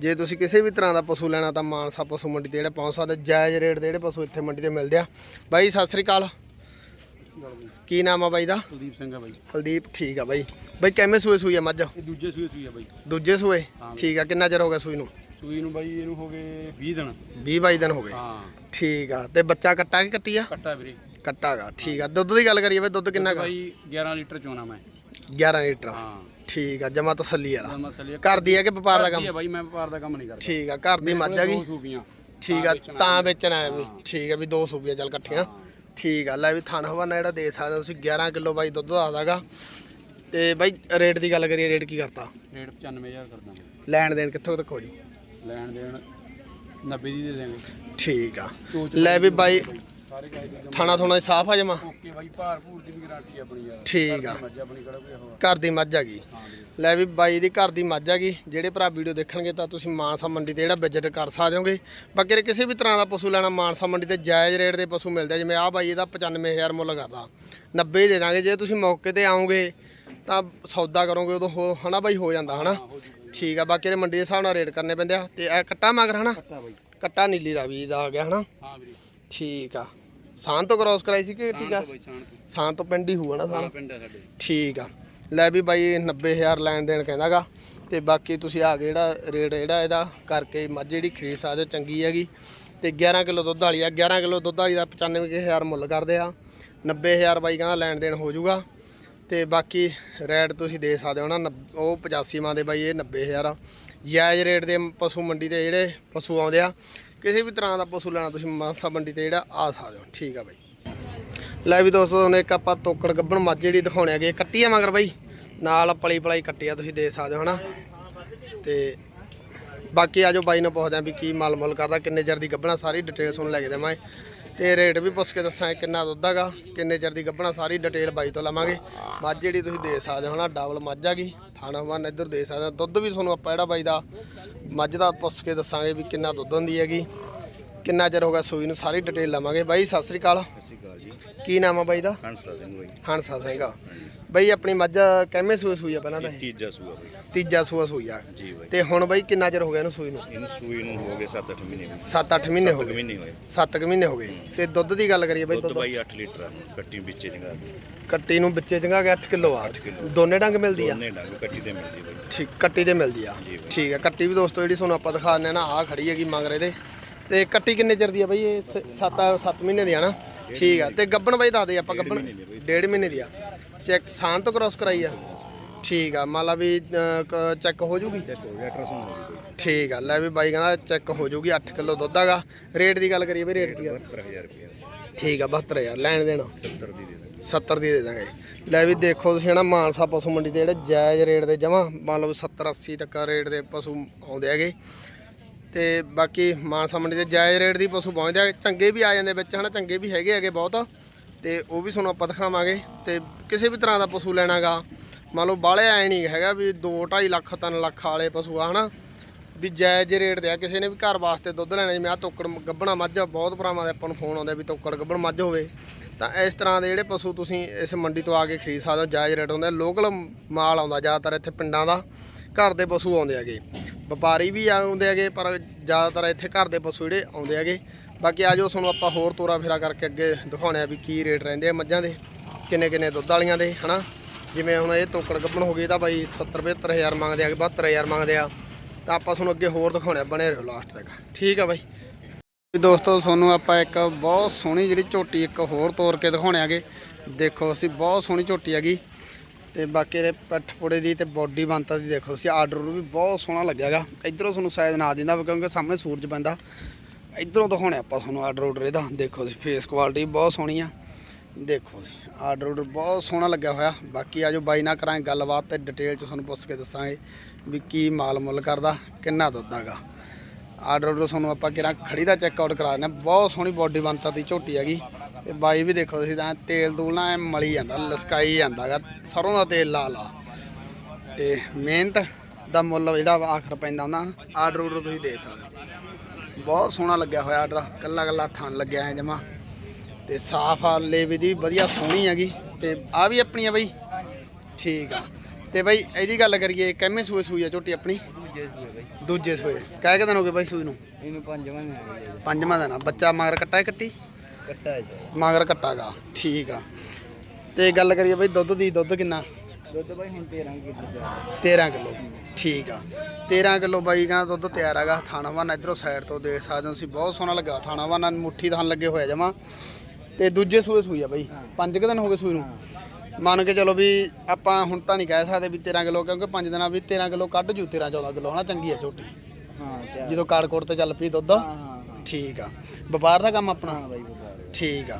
ਜੇ ਤੁਸੀਂ ਕਿਸੇ ਵੀ ਤਰ੍ਹਾਂ ਦਾ ਪਸ਼ੂ ਲੈਣਾ ਤਾਂ ਮਾਨਸਾ ਪਸ਼ੂ ਮੰਡੀ ਤੇ ਜਿਹੜੇ ਪਹੁੰਚ ਸਕਦੇ ਜਾਇਜ਼ ਰੇਟ ਦੇ ਜਿਹੜੇ ਪਸ਼ੂ ਇੱਥੇ ਮੰਡੀ ਤੇ ਮਿਲਦੇ ਆ। ਬਾਈ ਸਤਿ ਸ੍ਰੀ ਅਕਾਲ। ਕੀ ਨਾਮ ਆ ਬਾਈ ਦਾ? ਕੁਲਦੀਪ ਸਿੰਘ ਆ ਬਾਈ। ਕੁਲਦੀਪ ਠੀਕ ਆ ਬਾਈ। ਬਾਈ ਕਿਵੇਂ ਸੂਏ ਸੂਈ ਆ ਮੱਝ? ਇਹ ਦੂਜੇ ਸੂਏ ਸੂਈ ਆ ਬਾਈ। ਦੂਜੇ ਸੂਏ? ਹਾਂ। ਠੀਕ ਆ ਕਿੰਨਾ ਚਿਰ ਹੋ ਗਿਆ ਸੂਈ ਨੂੰ? ਸੂਈ ਨੂੰ ਬਾਈ ਇਹਨੂੰ ਹੋ ਗਏ 20 ਦਿਨ। 20 22 ਦਿਨ ਹੋ ਗਏ। ਹਾਂ। ਠੀਕ ਆ ਤੇ ਬੱਚਾ ਕੱਟਾ ਕਿ ਕੱਟੀ ਆ? ਕੱਟਾ ਵੀਰੇ। ਕੱਟਾਗਾ ਠੀਕ ਆ। ਦੁੱਧ ਦੀ ਗੱਲ ਕਰੀਏ ਬਾਈ ਦੁੱਧ ਕਿੰਨਾ ਗਾ ਬਾਈ 11 ਲੀਟਰ ਚੋਣਾ ਮੈਂ। 11 ਲੀਟਰ। ਹਾਂ। ਠੀਕ ਆ ਜਮਾ ਤਸੱਲੀ ਵਾਲਾ। ਜਮਾ ਸਲੀਆ ਘਰ ਦੀ ਆ ਕਿ ਵਪਾਰ ਦਾ ਕੰਮ? ਬਾਈ ਮੈਂ ਵਪਾਰ ਦਾ ਕੰਮ ਨਹੀਂ ਕਰਦਾ। ਠੀਕ ਆ ਘਰ ਦੀ ਮੱਝ ਆ ਗਈ ਦੋ ਸੂਬੀਆਂ। ਠੀਕ ਆ ਤਾਂ ਵੇਚਣਾ ਹੈ। ਵੀ ਠੀਕ ਆ ਵੀ ਦੋ ਸੂਬੀਆਂ ਚੱਲ ਇਕੱਠੀਆਂ। ਠੀਕ ਆ ਲੈ ਵੀ ਥਣ ਹਵਾਨਾ ਜਿਹੜਾ ਦੇ ਸਕਦੇ ਹੋ ਤੁਸੀਂ 11 ਕਿਲੋ ਬਾਈ ਦੁੱਧ ਦੱਸਦਾਗਾ ਤੇ ਬਾਈ ਰੇਟ ਦੀ ਗੱਲ ਕਰੀਏ ਰੇਟ ਕੀ ਕਰਤਾ? ਰੇਟ 95000 ਕਰਦਾ ਬਾਈ ਲੈਣ ਦੇਣ ਕਿੱਥੋਂ ਤੱਕ ਹੋ ਜੂ? ਲੈਣ ਦੇਣ 90 ਦੀ ਦੇ ਦੇਵਾਂਗੇ। ਠੀਕ ਆ। ਲੈ ਵੀ ਬਾਈ ਸਾਰੇ ਦੇ ਥਾਣਾ ਥੋਣਾ ਸਾਫ਼ ਆ ਜਮਾ? ਓਕੇ ਬਾਈ ਭਾਰ ਭੂਰ ਦੀ ਵੀ ਗਾਰੰਟੀ ਆਪਣੀ ਯਾਰ ਠੀਕ ਆ। ਮੱਝ ਆਪਣੀ ਕਿਹੜਾ ਕੋਈ ਹੋਰ ਘਰ ਦੀ ਮੱਝ ਆ ਗਈ। ਹਾਂ ਲੈ ਵੀ ਬਾਈ ਦੀ ਘਰ ਦੀ ਮੱਝ ਆ ਗਈ। ਜਿਹੜੇ ਭਰਾ ਵੀਡੀਓ ਦੇਖਣਗੇ ਤਾਂ ਤੁਸੀਂ ਮਾਨਸਾ ਮੰਡੀ ਤੇ ਜਿਹੜਾ ਵਿਜ਼ਿਟ ਕਰ ਸਕਦੇ ਹੋਗੇ ਬਾਕੀ ਜੇ ਕਿਸੇ ਵੀ ਤਰ੍ਹਾਂ ਦਾ ਪਸ਼ੂ ਲੈਣਾ ਮਾਨਸਾ ਮੰਡੀ ਤੇ ਜਾਇਜ਼ ਰੇਟ ਦੇ ਪਸ਼ੂ ਮਿਲਦੇ ਆ। ਜਿਵੇਂ ਆ ਬਾਈ ਇਹਦਾ 95000 ਮੁੱਲ ਕਰਦਾ। 90 ਦੇ ਦਾਂਗੇ। ਜੇ ਤੁਸੀਂ ਮੌਕੇ ਤੇ ਆਓਗੇ ਤਾਂ ਸੌਦਾ ਕਰੋਗੇ ਉਦੋਂ ਹੋ ਹਨਾ ਬਾਈ? ਹੋ ਜਾਂਦਾ ਹਨਾ? ਹੋ ਠੀਕ ਆ। ਬਾਕੀ ਇਹ ਮੰਡੀ ਦੇ ਹਿਸਾਬ ਨਾਲ ਰੇਟ ਕਰਨੇ ਪੈਂਦੇ ਆ। ਤੇ ਇਹ ਕੱਟਾ ਮਗਰ ਹਨਾ? ਕੱਟਾ ਬਾਈ। ਕੱਟਾ ਨੀਲੀ ਦਾ ਵੀ ਦਾ ਆ ਗਿਆ ਹਨਾ? ਹਾਂ ਵੀਰੇ। ਠੀਕ ਆ। ਸਾਨ ਤੋਂ ਕ੍ਰਾਸ ਕਰਾਈ ਸੀ ਕਿ ਠੀਕ ਆ? ਸਾਣ ਤੋਂ। ਸਾਨ ਤੋਂ ਪਿੰਡ ਹੀ ਹੋਊਗਾ ਨਾ ਹਾਂ ਪਿੰਡ ਆ ਸਾਡੇ। ਠੀਕ ਆ। ਲੈ ਵੀ ਬਾਈ 90000 ਲੈਣ ਦੇਣ ਕਹਿੰਦਾਗਾ। ਤੇ ਬਾਕੀ ਤੁਸੀਂ ਆ ਕੇ ਜਿਹੜਾ ਰੇਟ ਜਿਹੜਾ ਇਹਦਾ ਕਰਕੇ ਮੱਝ ਜਿਹੜੀ ਖਰੀਦ ਸਕਦੇ ਹੋ ਚੰਗੀ ਹੈਗੀ। ਤੇ 11 ਕਿਲੋ ਦੁੱਧ ਵਾਲੀ ਆ। 11 ਕਿਲੋ ਦੁੱਧ ਵਾਲੀ ਦਾ 95000 ਮੁੱਲ ਕਰਦੇ ਆ। 90000 ਬਾਈ ਕਹਿੰਦਾ ਲੈਣ ਦੇਣ ਹੋ ਜਾਊਗਾ। ਤੇ ਬਾਕੀ ਰੇਟ ਤੁਸੀਂ ਦੇ ਸਕਦੇ ਹੋ ਨਾ ਉਹ 85 ਮਾਂ ਦੇ ਬਾਈ ਇਹ 90000 ਆ। ਜਾਇਜ਼ ਰੇਟ ਦੇ ਪਸ਼ੂ ਮੰਡੀ ਤੇ ਜਿਹੜੇ ਪਸ਼ੂ ਆਉਂਦੇ ਆ ਕਿਸੇ ਵੀ ਤਰ੍ਹਾਂ ਦਾ ਪਸ਼ੂ ਲੈਣਾ, ਤੁਸੀਂ ਮਾਨਸਾ ਮੰਡੀ ਤੇ ਜਿਹੜਾ ਆ ਸਕਦੇ ਹੋ ਠੀਕ ਆ ਬਾਈ। ਲੈ ਵੀ ਦੋਸਤੋ, ਹੁਣ ਇੱਕ ਆਪਾਂ ਤੋਕੜ ਗੱਬਣ ਮੱਝ ਜਿਹੜੀ ਦਿਖਾਉਣੇ ਹੈਗੇ, ਕੱਟੀ ਆ ਮਗਰ ਬਾਈ। ਨਾਲ ਪਲੀ ਪਲਾਈ ਕੱਟੀ ਆ, ਤੁਸੀਂ ਦੇ ਸਕਦੇ ਹੋ, ਹਨਾ? ਤੇ ਬਾਕੀ ਆਜੋ ਬਾਈ ਨੂੰ ਪੁੱਛਦੇ ਆ ਵੀ ਕੀ ਮਾਲ ਮੁੱਲ ਕਰਦਾ, ਕਿੰਨੇ ਚਿਰ ਦੀ ਗੱਬਣਾ ਸਾਰੀ ਡਿਟੇਲ ਸੁਣ ਲੈ ਕੇ ਦੇਵਾਂ ਤੇ ਰੇਟ ਵੀ ਪੁੱਛ ਕੇ ਦੱਸਾਂ ਕਿੰਨਾ ਦੁੱਧ ਹੈਗਾ, ਕਿੰਨੇ ਚਿਰ ਦੀ ਗੱਬਣਾ ਸਾਰੀ ਡਿਟੇਲ ਬਾਈ ਤੋਂ ਲਵਾਂਗੇ। ਮੱਝ ਜਿਹੜੀ ਤੁਸੀਂ ਦੇ ਸਕਦੇ ਹੋ ਨਾ ਡਬਲ ਮੱਝ ਆ ਗਈ ਥਾਣਾ ਵਨ ਇੱਧਰ ਦੇ ਸਕਦਾ ਦੁੱਧ ਵੀ ਤੁਹਾਨੂੰ ਆਪਾਂ ਜਿਹੜਾ ਬਾਈ ਦਾ ਮੱਝ ਦਾ ਪੁੱਛ ਕੇ ਦੱਸਾਂਗੇ ਵੀ ਕਿੰਨਾ ਦੁੱਧ ਹੁੰਦੀ ਹੈਗੀ। ਕਿੰਨਾ ਚਿਰ ਹੋ ਗਿਆ ਸੂਈ ਨੂੰ ਸਾਰੀ ਡਿਟੇਲ ਲਵਾਂਗੇ? ਬਾਈ ਸਤਿ ਸ੍ਰੀ ਅਕਾਲ। ਸਤਿ ਸ਼੍ਰੀ ਅਕਾਲ ਜੀ ਕੀ ਨਾਮ ਆ ਬਾਈ ਦਾ? ਹੰਸਾ ਸਿੰਘ ਬਾਈ। ਹੰਸਾ ਸਿੰਘ ਬਈ ਆਪਣੀ ਮੱਝ ਕਿੰਨੇ ਸੂਏ ਸੂਈ ਆ ਪਹਿਲਾਂ ਤਾਂ ਇਹ? ਤੀਜਾ ਸੂਆ ਬਾਈ। ਤੀਜਾ ਸੂਆ ਸੂਈ ਆ। ਜੀ ਬਾਈ। ਤੇ ਹੁਣ ਬਈ ਕਿੰਨਾ ਚਿਰ ਹੋ ਗਿਆ ਇਹਨੂੰ ਸੂਈ ਨੂੰ? ਇਹਨੂੰ ਸੂਈ ਨੂੰ ਹੋ ਗਏ 7-8 ਮਹੀਨੇ 7-8 ਮਹੀਨੇ ਹੋ ਸੱਤ ਗਏ। ਮਹੀਨੇ ਹੋਏ। 7 ਮਹੀਨੇ ਹੋ ਗਏ। ਤੇ ਦੁੱਧ ਦੀ ਗੱਲ ਕਰੀਏ ਬਈ ਦੁੱਧ ਦੁੱਧ ਬਾਈ 8 ਲੀਟਰ ਆ ਕੱਟੀ ਵਿੱਚੇ ਜੰਗਾ ਕੱਟੀ ਨੂੰ ਵਿੱਚੇ ਚੰਗਾ ਗਿਆ 8 ਕਿਲੋ ਆ। ਕਿੱਲੋ। ਦੋਨੇ ਡੰਗ ਮਿਲਦੀ ਆ? ਦੋਨੇ ਡੰਗ ਕੱਟੀ ਤੇ ਮਿਲਦੀ ਬਾਈ। ਠੀਕ ਕੱਟੀ ਤੇ ਮਿਲਦੀ ਆ। ਜੀ ਬਾਈ। ਠੀਕ ਆ ਕੱਟੀ ਵੀ ਦੋਸਤੋ ਜਿਹੜੀ ਤੁਹਾਨੂੰ ਆਪਾਂ ਦਿਖਾ ਦਿੰਦੇ ਆ ਨਾ ਆ ਖੜੀ ਹੈਗੀ ਮੰਗਰੇ ਦੇ ਤੇ ਕੱਟੀ ਕਿੰਨੇ ਚਿਰ ਦੀ ਆ ਬਈ? ਇਹ 7 7 ਮਹੀਨੇ ਦੀ ਆ ਨਾ? ਠੀਕ ਆ। ਤੇ ਗੱਬਣ ਬਈ ਦੱਸ ਦੇ ਆਪਾਂ ਗੱਬਣ। ਡੇਢ ਮਹੀਨੇ ਦੀ ਆ ਚੈੱਕ ਸਾਨ ਤੋਂ ਕ੍ਰਾਸ ਕਰਾਈ ਆ। ਠੀਕ ਆ। ਮੰਨ ਲਾ ਵੀ ਚੈੱਕ ਹੋ ਜੂਗੀ? ਠੀਕ ਆ। ਲੈ ਵੀ ਬਾਈ ਕਹਿੰਦਾ ਚੈੱਕ ਹੋ ਜੂਗੀ 8 ਕਿਲੋ ਦੁੱਧ ਹੈਗਾ ਰੇਟ ਦੀ ਗੱਲ ਕਰੀਏ ਬਈ ਰੇਟ ਕੀ ਆ? 72000 ਰੁਪਏ ਠੀਕ ਆ 72000 ਲੈਣ ਦੇਣਾ। 70 ਦੀ ਦੇ ਦੇ 70 ਦੀ ਦੇ ਦਾਂਗੇ। ਲੈ ਵੀ ਦੇਖੋ ਤੁਸੀਂ ਨਾ ਮਾਨਸਾ ਪਸ਼ੂ ਮੰਡੀ ਤੇ ਜਿਹੜੇ ਜਾਇਜ਼ ਰੇਟ ਦੇ ਜਮਾ ਮੰਨ ਲਓ 70 80 ਤੱਕ ਰੇਟ ਦੇ ਪਸ਼ੂ ਆਉਂਦੇ ਹੈਗੇ। ਤੇ ਬਾਕੀ ਮਾਨਸਾ ਮੰਡੀ ਤੇ ਜਾਇਜ਼ ਰੇਟ ਦੀ ਪਸ਼ੂ ਪਹੁੰਚਦੇ ਆ। ਚੰਗੇ ਵੀ ਆ ਜਾਂਦੇ ਵਿੱਚ ਹਨਾ? ਚੰਗੇ ਵੀ ਹੈਗੇ ਹੈਗੇ ਬਹੁਤ। ਤੇ ਉਹ ਵੀ ਤੁਹਾਨੂੰ ਆਪਾਂ ਦਿਖਾਵਾਂਗੇ। ਤੇ ਕਿਸੇ ਵੀ ਤਰ੍ਹਾਂ ਦਾ ਪਸ਼ੂ ਲੈਣਾਗਾ ਮੰਨ ਲਓ ਬਾਹਲੇ ਐ ਨਹੀਂ ਹੈਗਾ ਵੀ 2 2.5 ਲੱਖ 3 ਲੱਖ ਵਾਲੇ ਪਸ਼ੂ ਆ ਹਨਾ? ਵੀ ਜਾਇਜ਼ ਰੇਟ ਦੇ ਆ। ਕਿਸੇ ਨੇ ਵੀ ਘਰ ਵਾਸਤੇ ਦੁੱਧ ਲੈਣਾ ਜਿਵੇਂ ਆ ਤੋਕੜ ਗੱਬਣਾ ਮੱਝ ਆ, ਬਹੁਤ ਭਰਾਵਾਂ ਦੇ ਆਪਾਂ ਨੂੰ ਫੋਨ ਆਉਂਦੇ ਵੀ ਤੋਕੜ ਗੱਬਣ ਮੱਝ ਹੋਵੇ। ਤਾਂ ਇਸ ਤਰ੍ਹਾਂ ਦੇ ਜਿਹੜੇ ਪਸ਼ੂ ਤੁਸੀਂ ਇਸ ਮੰਡੀ ਤੋਂ ਆ ਕੇ ਖਰੀਦ ਸਕਦੇ ਹੋ। ਜਾਇਜ਼ ਰੇਟ ਹੁੰਦਾ ਲੋਕਲ ਮਾਲ ਆਉਂਦਾ ਜ਼ਿਆਦਾਤਰ ਇੱਥੇ ਪਿੰਡਾਂ ਦਾ। ਘਰ ਦੇ ਪਸ਼ੂ ਆਉਂਦੇ ਹੈਗੇ। ਵਪਾਰੀ ਵੀ ਆਉਂਦੇ ਹੈਗੇ ਪਰ ਜ਼ਿਆਦਾਤਰ ਇੱਥੇ ਘਰ ਦੇ ਪਸ਼ੂ ਜਿਹੜੇ ਆਉਂਦੇ ਹੈਗੇ। ਬਾਕੀ ਆਜੋ ਤੁਹਾਨੂੰ ਆਪਾਂ ਹੋਰ ਤੋਰਾ ਫੇਰਾ ਕਰਕੇ ਅੱਗੇ ਦਿਖਾਉਣੇ ਆ ਵੀ ਕੀ ਰੇਟ ਰਹਿੰਦੇ ਆ ਮੱਝਾਂ ਦੇ ਕਿੰਨੇ ਕਿੰਨੇ ਦੁੱਧ ਵਾਲੀਆਂ ਦੇ ਹਨਾ? ਜਿਵੇਂ ਹੁਣ ਇਹ ਤੋਕੜ ਗੱਬਣ ਹੋ ਗਈ ਤਾਂ ਬਾਈ 70 72000 ਮੰਗਦੇ ਆ 72000 ਮੰਗਦੇ ਆ। ਤਾਂ ਆਪਾਂ ਤੁਹਾਨੂੰ ਅੱਗੇ ਹੋਰ ਦਿਖਾਉਣੇ ਆ, ਬਣੇ ਰਹੋ ਲਾਸਟ ਤੱਕ। ਠੀਕ ਆ ਬਾਈ। ਦੋਸਤੋ ਤੁਹਾਨੂੰ ਆਪਾਂ ਇੱਕ ਬਹੁਤ ਸੋਹਣੀ ਜਿਹੜੀ ਝੋਟੀ ਇੱਕ ਹੋਰ ਤੋਰ ਕੇ ਦਿਖਾਉਣੇ ਆਗੇ। ਦੇਖੋ ਅਸੀਂ ਬਹੁਤ ਸੋਹਣੀ ਝੋਟੀ ਹੈਗੀ। ਤੇ ਬਾਕੀ ਇਹਦੇ ਪੱਠ ਪੁੜੇ ਦੀ ਤੇ ਬੋਡੀ ਬੰਤਾ ਦੀ ਦੇਖੋ ਅਸੀਂ ਆਰਡਰ ਵੀ ਬਹੁਤ ਸੋਹਣਾ ਲੱਗਿਆਗਾ। ਇਧਰੋਂ ਤੁਹਾਨੂੰ ਸਾਇਦ ਨਾ ਦਿੰਦਾ ਵਾ, ਕਿਉਂਕਿ ਸਾਹਮਣੇ ਸੂਰਜ ਪੈਂਦਾ। ਇਧਰੋਂ ਦਿਖਾਉਣੇ ਆਪਾਂ ਤੁਹਾਨੂੰ ਆਰਡਰ ਆਰਡਰ ਇਹਦਾ। ਦੇਖੋ ਤੁਸੀਂ ਫੇਸ ਕੁਆਲਿਟੀ ਬਹੁਤ ਸੋਹਣੀ ਆ। ਦੇਖੋ ਜੀ ਆਰਡਰ ਆਰਡਰ ਬਹੁਤ ਸੋਹਣਾ ਲੱਗਿਆ ਹੋਇਆ। ਬਾਕੀ ਆਜੋ ਬਾਈ ਨਾਲ ਕਰਾਂਗੇ ਗੱਲਬਾਤ ਤੇ ਡਿਟੇਲ ਚ ਤੁਹਾਨੂੰ ਪੁੱਛ ਕੇ ਦੱਸਾਂਗੇ ਵੀ ਕੀ ਮਾਲ ਮੁੱਲ ਕਰਦਾ, ਕਿੰਨਾ ਦੁੱਧ ਹੈਗਾ। ਆਰਡਰ ਆਰਡਰ ਤੁਹਾਨੂੰ ਆਪਾਂ ਕਿਹੜਾ ਖੜੀ ਦਾ ਚੈੱਕ ਆਊਟ ਕਰਾ ਦਿੰਦੇ ਹਾਂ। ਬਹੁਤ ਸੋਹਣੀ ਬੋਡੀ ਬੰਤਰ ਦੀ ਝੋਟੀ ਹੈਗੀ। ਤੇ ਬਾਈ ਵੀ ਦੇਖੋ ਤੁਸੀਂ ਤਾਂ ਤੇਲ ਤੂਲ ਨਾ ਐਂ ਮਲੀ ਜਾਂਦਾ ਲਸਕਾਈ ਜਾਂਦਾਗਾ ਸਰੋਂ ਦਾ ਤੇਲ ਲਾ ਲਾ। ਤੇ ਮਿਹਨਤ ਦਾ ਮੁੱਲ ਜਿਹੜਾ ਆਖਰ ਪੈਂਦਾ ਉਹਨਾਂ ਆਰਡਰ ਆਰਡਰ ਤੁਸੀਂ ਦੇ ਸਕਦੇ ਬਹੁਤ ਸੋਹਣਾ ਲੱਗਿਆ ਹੋਇਆ ਆਰਡਰ ਕੱਲਾ ਕੱਲਾ ਥਣ ਲੱਗਿਆ ਹੈ ਜਮਾ। ਤੇ ਸਾਫ਼ ਆ ਲੇਵੇ ਦੀ ਵਧੀਆ ਸੋਹਣੀ ਹੈਗੀ। ਤੇ ਆ ਵੀ ਆਪਣੀ ਆ ਬਈ? ਠੀਕ ਆ। ਤੇ ਬਈ ਇਹਦੀ ਗੱਲ ਕਰੀਏ ਕਿੰਨੇ ਸੂਏ ਸੂਈ ਆ ਝੋਟੀ ਆਪਣੀ? ਦੂਜੇ ਸੀ ਬਈ। ਦੂਜੇ ਸੂਏ। ਕਹਿ ਕੇ ਦਿਨ ਹੋ ਗਏ ਬਾਈ ਸੂਈ ਨੂੰ? ਇਹਨੂੰ ਪੰਜਵਾਂ ਗਿਆ। ਪੰਜਵਾਂ ਦਿਨ ਬੱਚਾ ਮਗਰ ਕੱਟਾ ਹੈ ਕੱਟੀ? ਕੱਟਾ ਹੈ ਜੀ। ਮਗਰ ਕੱਟਾਗਾ ਠੀਕ ਆ। ਤੇ ਗੱਲ ਕਰੀਏ ਬਈ ਦੁੱਧ ਦੀ ਦੁੱਧ ਕਿੰਨਾ? ਦੁੱਧ ਬਾਈ ਹੁਣ 13 ਕਿਲੋ ਜਾ 13 ਕਿਲੋ ਠੀਕ ਆ। 13 ਕਿਲੋ ਬਾਈ ਕਹਿੰਦਾ ਦੁੱਧ ਤਿਆਰ ਹੈਗਾ ਥਾਣਾ ਵਾਨਾ ਇਧਰੋਂ ਸਾਈਡ ਤੋਂ ਦੇਖ ਸਕਦੇ ਹੋ ਤੁਸੀਂ ਬਹੁਤ ਸੋਹਣਾ ਲੱਗਾ ਥਾਣਾ ਵਾਨਾ ਮੁੱਠੀ ਥਾਨ ਲੱਗੇ ਹੋਇਆ ਜਮਾ। ਤੇ ਦੂਜੇ ਸੂਏ ਸੂਈ ਆ ਬਾਈ ਪੰਜ ਕੁ ਦਿਨ ਹੋ ਗਏ ਸੂਈ ਨੂੰ। ਮੰਨ ਕੇ ਚਲੋ ਵੀ ਆਪਾਂ ਹੁਣ ਤਾਂ ਨਹੀਂ ਕਹਿ ਸਕਦੇ ਵੀ 13 ਕਿਲੋ ਕਿਉਂਕਿ ਪੰਜ ਦਿਨਾਂ ਵੀ 13 ਕਿਲੋ ਕੱਢ ਜੂ 13 14 ਕਿਲੋ ਹਨਾ ਚੰਗੀ ਆ ਝੋਟੀ। ਹਾਂ ਤਿਆਰ। ਜਦੋਂ ਕਾਰਕੋਟ ਤੇ ਚੱਲ ਪਈ ਦੁੱਧ ਹਾਂ ਹਾਂ ਹਾਂ। ਠੀਕ ਆ। ਵਪਾਰ ਦਾ ਕੰਮ ਆਪਣਾ। ਹਾਂ ਬਾਈ ਠੀਕ ਆ।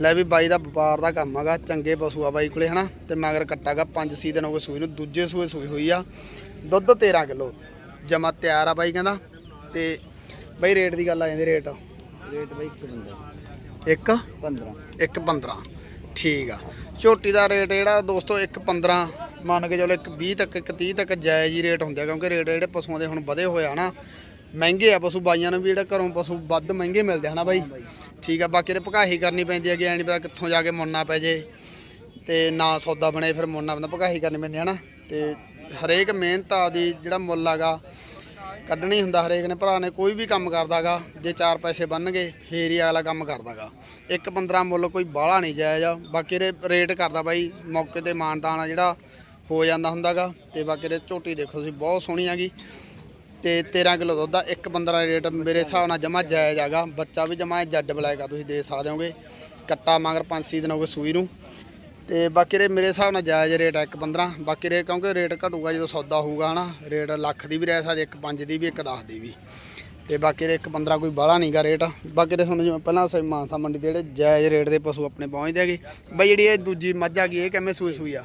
ਲੈ ਵੀ ਬਾਈ ਦਾ ਵਪਾਰ ਦਾ ਕੰਮ ਹੈਗਾ ਚੰਗੇ ਪਸ਼ੂ ਆ ਬਾਈ ਕੋਲੇ ਹਨਾ? ਤੇ ਮਗਰ ਕੱਟਾਗਾ 5 ਸੀ ਦਿਨ ਹੋ ਗਏ ਸੂਈ ਨੂੰ ਦੂਜੇ ਸੂਏ ਸੂਈ ਹੋਈ ਆ। ਦੁੱਧ 13 ਕਿਲੋ ਜਮਾ ਤਿਆਰ ਆ ਬਾਈ ਕਹਿੰਦਾ। ਤੇ ਬਾਈ ਰੇਟ ਦੀ ਗੱਲ ਆ ਜਾਂਦੀ ਰੇਟ। ਰੇਟ ਬਾਈ ਇੱਕ ਬੰਦਾ। 1 15 1 15 ਠੀਕ ਆ। ਝੋਟੀ ਦਾ ਰੇਟ ਜਿਹੜਾ ਦੋਸਤੋ 1 15 ਮੰਨ ਕੇ ਚਲੋ 1 20 ਤੱਕ 1 30 ਤੱਕ ਜਾਇਜ਼ ਹੀ ਰੇਟ ਹੁੰਦੇ ਆ ਕਿਉਂਕਿ ਰੇਟ ਜਿਹੜੇ ਪਸ਼ੂਆਂ ਦੇ ਹੁਣ ਵਧੇ ਹੋਏ ਆ ਨਾ ਮਹਿੰਗੇ ਆ ਪਸ਼ੂ ਬਾਈਆਂ ਨੂੰ ਵੀ ਜਿਹੜੇ ਘਰੋਂ ਪਸ਼ੂ ਵੱਧ ਮਹਿੰਗੇ ਮਿਲਦੇ ਹਨਾ ਬਾਈ? ਠੀਕ ਆ, ਬਾਕੀ ਤੇ ਭਕਾਹੀ ਕਰਨੀ ਪੈਂਦੀ ਹੈ ਕਿ ਐ ਨਹੀਂ ਪਤਾ ਕਿੱਥੋਂ ਜਾ ਕੇ ਮੁੰਨਾ ਪੈ ਜੇ। ਤੇ ਨਾ ਸੌਦਾ ਬਣੇ, ਫਿਰ ਮੁੰਨਾ ਬੰਦਾ ਭਕਾਹੀ ਕਰਨੀ ਪੈਂਦੀ ਹੈ ਨਾ ਤੇ ਹਰੇਕ ਮਿਹਨਤ ਦੀ ਜਿਹੜਾ ਮੁੱਲ ਹੈਗਾ, ਕੱਢਣੀ ਹੁੰਦਾ ਹਰੇਕ ਨੇ। ਭਰਾ ਨੇ ਕੋਈ ਵੀ ਕੰਮ ਕਰਦਾਗਾ ਜੇ ਚਾਰ ਪੈਸੇ ਬੰਨਗੇ ਫੇਰ ਹੀ ਅਗਲਾ ਕੰਮ ਕਰਦਾਗਾ ਇੱਕ 15 ਮੁੱਲ ਕੋਈ ਬਾਹਲਾ ਨਹੀਂ ਜਾਇਜ਼ ਆ ਬਾਕੀ ਇਹਦੇ ਰੇਟ ਕਰਦਾ ਬਾਈ, ਮੌਕੇ ਤੇ ਮਾਨਤਾਨ ਆ ਜਿਹੜਾ ਹੋ ਜਾਂਦਾ ਹੁੰਦਾਗਾ ਤੇ ਬਾਕੀ ਇਹਦੇ ਝੋਟੀ ਦੇਖੋ ਤੁਸੀਂ, ਬਹੁਤ ਸੋਹਣੀ ਹੈਗੀ। ਤੇ 13 ਕਿਲੋ ਦੁੱਧ ਦਾ ਇੱਕ 15 ਰੇਟ ਮੇਰੇ ਹਿਸਾਬ ਨਾਲ ਜਮਾ ਜਾਇਜ਼ ਹੈਗਾ। ਬੱਚਾ ਵੀ ਜਮਾ ਜੱਡ ਬਲੈਕ ਆ, ਤੁਸੀਂ ਦੇ ਸਕਦੇ ਹੋਗੇ। ਕੱਟਾ ਮਗਰ 5-6 ਦਿਨ ਹੋ ਗਏ ਸੂਈ ਨੂੰ। ਤੇ ਬਾਕੀ ਰੇ ਮੇਰੇ ਹਿਸਾਬ ਨਾਲ ਜਾਇਜ਼ ਰੇਟ ਆ ਇੱਕ 15 ਬਾਕੀ ਰੇ ਕਿਉਂਕਿ ਰੇਟ ਘਟੂਗਾ ਜਦੋਂ ਸੌਦਾ ਹੋਊਗਾ, ਹਨਾ। ਰੇਟ ਲੱਖ ਦੀ ਵੀ ਰਹਿ ਸਕਦੀ, ਇੱਕ 5 ਦੀ ਵੀ, ਇੱਕ 10 ਦੀ ਵੀ। ਤੇ ਬਾਕੀ ਰੇ ਇੱਕ 15 ਕੋਈ ਬਾਹਲਾ ਨਹੀਂਗਾ ਰੇਟ। ਬਾਕੀ ਰੇ ਤੁਹਾਨੂੰ ਜਿਵੇਂ ਪਹਿਲਾਂ ਸੇ ਮਾਨਸਾ ਮੰਡੀ ਦੇ ਜਿਹੜੇ ਜਾਇਜ਼ ਰੇਟ ਦੇ ਪਸ਼ੂ ਆਪਣੇ ਪਹੁੰਚਦੇ ਹੈਗੇ। ਬਈ ਜਿਹੜੀ ਇਹ ਦੂਜੀ ਮੱਝ ਆ ਗਈ, ਇਹ ਕਿਵੇਂ ਸੂਈ ਸੂਈ ਆ?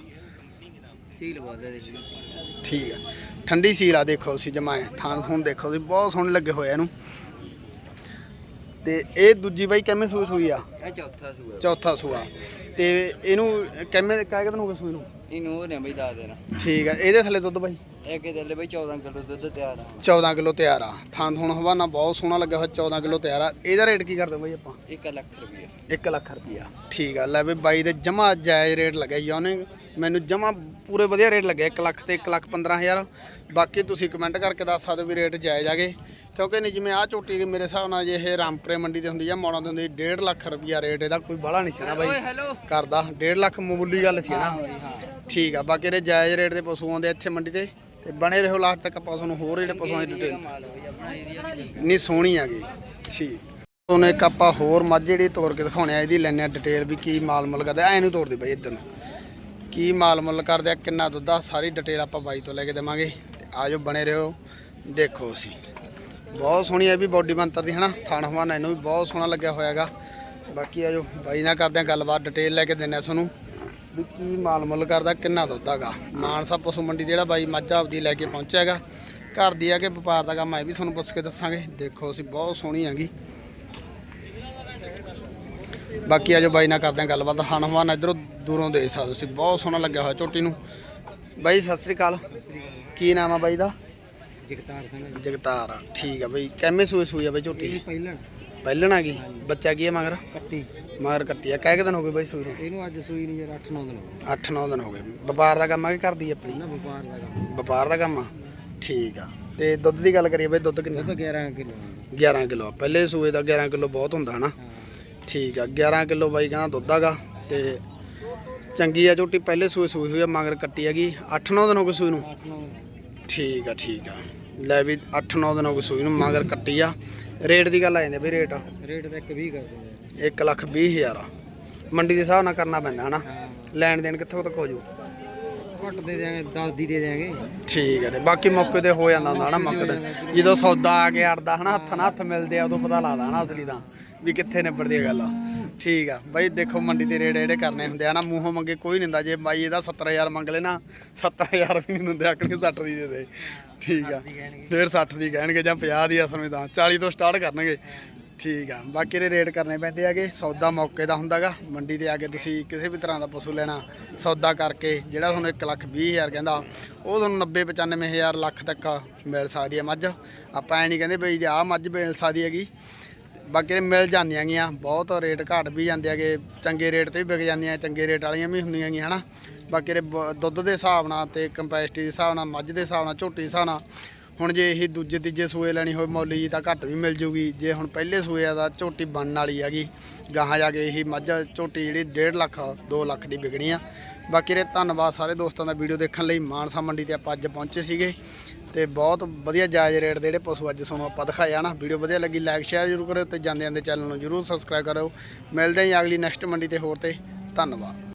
ਸੀਲ ਠੀਕ ਆ। ਠੰਡੀ ਸੀਲ ਆ ਦੇਖੋ ਤੁਸੀਂ ਜਮਾਏ ਥਾਣ ਥੂਣ ਦੇਖੋ ਤੁਸੀਂ ਬਹੁਤ ਸੋਹਣੇ ਲੱਗੇ ਹੋਏ ਇਹਨੂੰ। ਤੇ ਇਹ ਦੂਜੀ ਬਾਈ ਕਿਵੇਂ ਸੂਈ ਸੂਈ ਆ? ਇਹ ਚੌਥਾ ਸੂਆ। ਚੌਥਾ ਸੂਆ। ਤੇ ਇਹਨੂੰ ਕਿਵੇਂ ਕਾਹ ਦਿਨ ਹੋ ਸੂਈ ਨੂੰ? ਇਹਨੂੰ ਉਹ ਨੇ ਬਾਈ ਦੱਸ ਦੇਣਾ ਠੀਕ ਆ। ਇਹਦੇ ਥੱਲੇ ਦੁੱਧ ਬਾਈ? ਇਹ ਕਿ ਚੱਲੇ ਬਾਈ 14 ਕਿਲੋ ਦੁੱਧ ਤਿਆਰ ਆ। 14 ਕਿਲੋ ਤਿਆਰ ਆ। ਥਾਂ ਥੂਣ ਹਵਾਨਾ ਬਹੁਤ ਸੋਹਣਾ ਲੱਗਿਆ ਹੋਇਆ 14 ਕਿਲੋ ਤਿਆਰ ਆ। ਇਹਦਾ ਰੇਟ ਕੀ ਕਰਦੇ ਬਾਈ ਆਪਾਂ? 1 ਲੱਖ ਰੁਪਏ 1 ਲੱਖ ਰੁਪਿਆ ਠੀਕ ਆ। ਲੈ ਬਾਈ ਦੇ ਜਮਾ ਜਾਇਜ਼ ਰੇਟ ਲੱਗਿਆ ਯੋਨੇ ਮੈਨੂੰ ਜਮਾ ਪੂਰੇ ਵਧੀਆ ਰੇਟ ਲੱਗਿਆ 1 ਲੱਖ ਤੇ 1 ਲੱਖ 15000 ਬਾਕੀ ਤੁਸੀਂ ਕਮੈਂਟ ਕਰਕੇ ਦੱਸ ਸਕਦੇ ਵੀ ਰੇਟ ਜਾਇਜ਼ ਆਗੇ ਕਿਉਂਕਿ ਨਹੀਂ ਜਿਵੇਂ ਆ ਝੋਟੀ ਮੇਰੇ ਹਿਸਾਬ ਨਾਲ ਜੇ ਇਹ ਰਾਮਪੁਰੇ ਮੰਡੀ ਤੇ ਹੁੰਦੀ ਜਾਂ ਮੌਣਾ ਤੇ ਹੁੰਦੀ 1.5 ਲੱਖ ਰੁਪਿਆ ਰੇਟ ਇਹਦਾ ਕੋਈ ਬਾਹਲਾ ਨਹੀਂ ਸੀ ਨਾ ਬਾਈ। ਕਰਦਾ। 1.5 ਲੱਖ ਮਾਮੂਲੀ ਗੱਲ ਸੀ ਨਾ। ਠੀਕ ਆ ਬਾਕੀ ਇਹਦੇ ਜਾਇਜ਼ ਰੇਟ ਦੇ ਪਸ਼ੂ ਆਉਂਦੇ ਇੱਥੇ ਮੰਡੀ ਤੇ। ਤੇ ਬਣੇ ਰਹੋ ਲਾਸਟ ਤੱਕ ਆਪਾਂ ਤੁਹਾਨੂੰ ਹੋਰ ਜਿਹੜੇ ਪਸ਼ੂਆਂ ਦੀ ਡਿਟੇਲ ਨਹੀਂ ਸੋਹਣੀ ਆ ਗਈ। ਠੀਕ। ਤੁਹਾਨੂੰ ਇੱਕ ਆਪਾਂ ਹੋਰ ਮੱਝ ਜਿਹੜੀ ਤੋੜ ਕੇ ਦਿਖਾਉਣੇ ਆ ਇਹਦੀ ਲੈਣੇ ਆ ਡਿਟੇਲ ਵੀ ਕੀ ਮਾਲ ਮੁੱਲ ਕਰਦਾ। ਐ ਨੂੰ ਤੋੜ ਦੇ ਬਾਈ ਇੱਧਰ ਨੂੰ। ਕੀ ਮਾਲ ਮੁੱਲ ਕਰਦੇ ਆ, ਕਿੰਨਾ ਦੁੱਧ ਆ, ਸਾਰੀ ਡਿਟੇਲ ਆਪਾਂ ਬਾਈ ਤੋਂ ਲੈ ਕੇ ਦੇਵਾਂਗੇ। ਤੇ ਆਜੋ ਬਣੇ ਰਹੋ, ਦੇਖੋ ਅਸੀਂ। ਬਹੁਤ ਸੋਹਣੀ ਹੈ ਵੀ ਬੋਡੀ ਬੰਤਰ ਦੀ, ਹਨਾ? ਥਾਣ ਹਵਾਨਾ ਇਹਨੂੰ ਵੀ ਬਹੁਤ ਸੋਹਣਾ ਲੱਗਿਆ ਹੋਇਆਗਾ। ਬਾਕੀ ਆਜੋ, ਬਾਈ ਨਾਲ ਕਰਦੇ ਆ ਗੱਲਬਾਤ ਡਿਟੇਲ ਲੈ ਕੇ ਦਿੰਨੇ ਆ ਤੁਹਾਨੂੰ ਵੀ ਕੀ ਮਾਲ ਮੁੱਲ ਕਰਦਾ, ਕਿੰਨਾ ਦੁੱਧ ਹੈਗਾ। ਮਾਨਸਾ ਪਸ਼ੂ ਮੰਡੀ ਜਿਹੜਾ ਬਾਈ ਮੱਝ ਆਪਦੀ ਲੈ ਕੇ ਪਹੁੰਚਿਆ ਹੈਗਾ। ਘਰ ਦੀ ਆ ਕਿ ਵਪਾਰ ਦਾ ਕੰਮ ਆ, ਇਹ ਵੀ ਤੁਹਾਨੂੰ ਪੁੱਛ ਕੇ ਦੱਸਾਂਗੇ। ਦੇਖੋ ਅਸੀਂ, ਬਹੁਤ ਸੋਹਣੀ ਹੈਗੀ। ਬਾਕੀ ਆਜੋ ਬਾਈ ਨਾਲ ਕਰਦੇ ਆ ਗੱਲਬਾਤ ਹਾਨ ਹਨਵਾਨ ਇਧਰੋਂ ਦੂਰੋਂ ਦੇ ਸਕਦੇ ਤੁਸੀਂ ਬਹੁਤ ਸੋਹਣਾ ਲੱਗਿਆ ਹੋਇਆ ਝੋਟੀ ਨੂੰ। ਬਾਈ ਸਤਿ ਸ੍ਰੀ ਅਕਾਲ। ਕੀ ਨਾਮ ਆ ਬਾਈ ਦਾ? ਜਗਤਾਰ ਸਿੰਘ ਜਗਤਾਰ ਠੀਕ ਆ ਬਾਈ। ਕਿੰਨੇ ਸੂਏ ਸੂਈ ਆ ਬਾਈ ਪਹਿਲਾਂ ਪਹਿਲਣ। ਆ ਗਈ? ਬੱਚਾ ਕੀ ਆ ਮਗਰ? ਕੱਟੀ। ਮਗਰ ਕੱਟੀ ਆ। ਕਹਿ ਕੇ ਦਿਨ ਹੋ ਗਏ ਬਾਈ ਸੂਈ ਨੂੰ? ਇਹਨੂੰ ਅੱਜ ਸੂਈ ਨਹੀਂ ਯਾਰ 8-9 ਦਿਨ ਹੋ ਗਏ। 8-9 ਦਿਨ ਹੋ ਗਏ। ਵਪਾਰ ਦਾ ਕੰਮ ਆ ਕਿ ਕਰਦੀ ਆਪਣੀ? ਨਾ ਵਪਾਰ ਦਾ ਕੰਮ। ਵਪਾਰ ਦਾ ਕੰਮ ਆ? ਠੀਕ ਆ। ਤੇ ਦੁੱਧ ਦੀ ਗੱਲ ਕਰੀਏ ਬਾਈ ਦੁੱਧ ਕਿੰਨਾ? 11 ਕਿਲੋ 11 ਕਿਲੋ ਪਹਿਲੇ ਸੂਏ ਦਾ 11 ਕਿਲੋ ਬਹੁਤ ਹੁੰਦਾ ਹਨਾ। ਠੀਕ ਆ। 11 ਕਿਲੋ ਬਾਈ ਕਹਿੰਦਾ ਦੁੱਧ ਹੈਗਾ ਤੇ ਚੰਗੀ ਆ ਝੋਟੀ ਪਹਿਲੇ ਸੂਏ ਸੂਈ ਹੋਈ ਆ ਮਗਰ ਕੱਟੀ ਹੈਗੀ। 8-9 ਦਿਨ ਹੋ ਗਏ ਸੂਈ ਨੂੰ? 8-9 ਠੀਕ ਆ ਠੀਕ ਆ। ਲੈ ਵੀ 8-9 ਦਿਨ ਹੋ ਗਏ ਸੂਈ ਨੂੰ ਮਗਰ ਕੱਟੀ ਆ। ਰੇਟ ਦੀ ਗੱਲ ਆ ਜਾਂਦੀ ਬਈ ਰੇਟ। ਰੇਟ ਤਾਂ ਇੱਕ 20 ਕਰ ਦਿੰਦੇ 1 ਲੱਖ 20 ਹਜ਼ਾਰ ਮੰਡੀ ਦੇ ਹਿਸਾਬ ਨਾਲ ਕਰਨਾ ਪੈਂਦਾ ਹਨਾ? ਲੈਣ ਦੇਣ ਕਿੱਥੋਂ ਤੱਕ ਹੋ ਜੂ? ਘੱਟ ਦੇ 10 ਦੀ ਦੇ ਦਿਆਂਗੇ। ਠੀਕ ਹੈ ਤੇ ਬਾਕੀ ਮੌਕੇ ਤੇ ਹੋ ਜਾਂਦਾ ਹੁੰਦਾ ਹਨਾ ਮੌਕੇ ਤੇ। ਜਦੋਂ ਸੌਦਾ ਆ ਕੇ ਅੜਦਾ ਹਨਾ ਹੱਥ ਨਾਲ ਹੱਥ ਮਿਲਦੇ ਆ ਉਦੋਂ ਪਤਾ ਲੱਗਦਾ ਹਨਾ ਅਸਲੀ ਤਾਂ ਵੀ ਕਿੱਥੇ ਨਿਬੜਦੀ ਆ ਗੱਲ। ਠੀਕ ਆ ਬਾਈ ਦੇਖੋ ਮੰਡੀ ਤੇ ਰੇਟ ਜਿਹੜੇ ਕਰਨੇ ਹੁੰਦੇ ਆ ਨਾ ਮੂੰਹੋਂ ਮੰਗੇ ਕੋਈ ਨਹੀਂ ਦਿੰਦਾ ਜੇ ਬਾਈ ਇਹਦਾ 70000 ਮੰਗ ਲੈ ਨਾ 70000 ਵੀ ਨਹੀਂ ਦਿੰਦੇ ਆਖਣਗੇ 60 ਦੀ ਦੇ ਦੇ। ਠੀਕ ਆ ਫਿਰ 60 ਦੀ ਕਹਿਣਗੇ ਜਾਂ 50 ਦੀ ਅਸਲ ਵਿੱਚ ਤਾਂ 40 ਤੋਂ ਸਟਾਰਟ ਕਰਨਗੇ। ਠੀਕ ਆ, ਬਾਕੀ ਦੇ ਰੇਟ ਕਰਨੇ ਪੈਂਦੇ ਆਗੇ ਸੌਦਾ ਮੌਕੇ ਦਾ ਹੁੰਦਾਗਾ, ਮੰਡੀ ਤੇ ਆ ਕੇ ਤੁਸੀਂ ਕਿਸੇ ਵੀ ਤਰ੍ਹਾਂ ਦਾ ਪਸ਼ੂ ਲੈਣਾ, ਸੌਦਾ ਕਰਕੇ, ਜਿਹੜਾ ਤੁਹਾਨੂੰ 1 ਲੱਖ 20 ਹਜ਼ਾਰ ਕਹਿੰਦਾ, ਉਹ ਤੁਹਾਨੂੰ 90 95 ਹਜ਼ਾਰ ਲੱਖ ਤੱਕ ਮਿਲ ਸਕਦੀ ਹੈ ਮੱਝ। ਆਪਾਂ ਐ ਨਹੀਂ ਕਹਿੰਦੇ ਬਈ ਜੇ ਆਹ ਮੱਝ ਮਿਲ ਸਕਦੀ ਹੈਗੀ, ਬਾਕੀ ਇਹ ਮਿਲ ਜਾਂਦੀਆਂ ਗੀਆਂ, ਬਹੁਤ ਰੇਟ ਘਟ ਵੀ ਜਾਂਦੇ ਹੈਗੇ, ਚੰਗੇ ਰੇਟ ਤੇ ਵੀ ਵਿਕ ਜਾਂਦੀਆਂ, ਚੰਗੇ ਰੇਟ ਵਾਲੀਆਂ ਵੀ ਹੁੰਦੀਆਂ ਗੀਆਂ, ਹਨਾ। ਬਾਕੀ ਇਹ ਬ- ਦੁੱਧ ਦੇ ਹਿਸਾਬ ਨਾਲ ਤੇ ਕੰਪੈਸਿਟੀ ਦੇ ਹਿਸਾਬ ਨਾਲ, ਮੱਝ ਦੇ ਹਿਸਾਬ ਨਾਲ, ਝੋਟੀ ਦੇ ਹਿਸਾਬ ਨਾਲ ਹੁਣ ਜੇ ਇਹ ਦੂਜੇ ਤੀਜੇ ਸੂਏ ਲੈਣੀ ਹੋਵੇ ਮੌਲੀ ਜੀ ਤਾਂ ਘੱਟ ਵੀ ਮਿਲ ਜੂਗੀ। ਜੇ ਹੁਣ ਪਹਿਲੇ ਸੂਏ ਆ ਤਾਂ ਝੋਟੀ ਬਣਨ ਵਾਲੀ ਹੈਗੀ। ਗਾਹਾਂ ਜਾ ਕੇ ਇਹੀ ਮੱਝ ਝੋਟੀ ਜਿਹੜੀ 1.5 ਲੱਖ 2 ਲੱਖ ਦੀ ਵਿਕਣੀ ਆ। ਬਾਕੀ ਰੇ ਧੰਨਵਾਦ ਸਾਰੇ ਦੋਸਤਾਂ ਦਾ ਵੀਡੀਓ ਦੇਖਣ ਲਈ। ਮਾਨਸਾ ਮੰਡੀ ਤੇ ਆਪਾਂ ਅੱਜ ਪਹੁੰਚੇ ਸੀਗੇ। ਤੇ ਬਹੁਤ ਵਧੀਆ ਜਾਇਜ਼ ਰੇਟ ਦੇ ਜਿਹੜੇ ਪਸ਼ੂ ਅੱਜ ਤੁਹਾਨੂੰ ਆਪਾਂ ਦਿਖਾਇਆ ਨਾ। ਵੀਡੀਓ ਵਧੀਆ ਲੱਗੀ ਲਾਈਕ, ਸ਼ੇਅਰ ਜ਼ਰੂਰ ਕਰਿਓ ਤੇ ਜਾਂਦੇ ਜਾਂਦੇ ਚੈਨਲ ਨੂੰ ਜ਼ਰੂਰ ਸਬਸਕ੍ਰਾਈਬ ਕਰੋ ਮਿਲਦੇ ਹਾਂ ਜੀ ਅਗਲੀ ਨੈਕਸਟ ਮੰਡੀ ਤੇ ਹੋਰ ਤੇ। ਧੰਨਵਾਦ।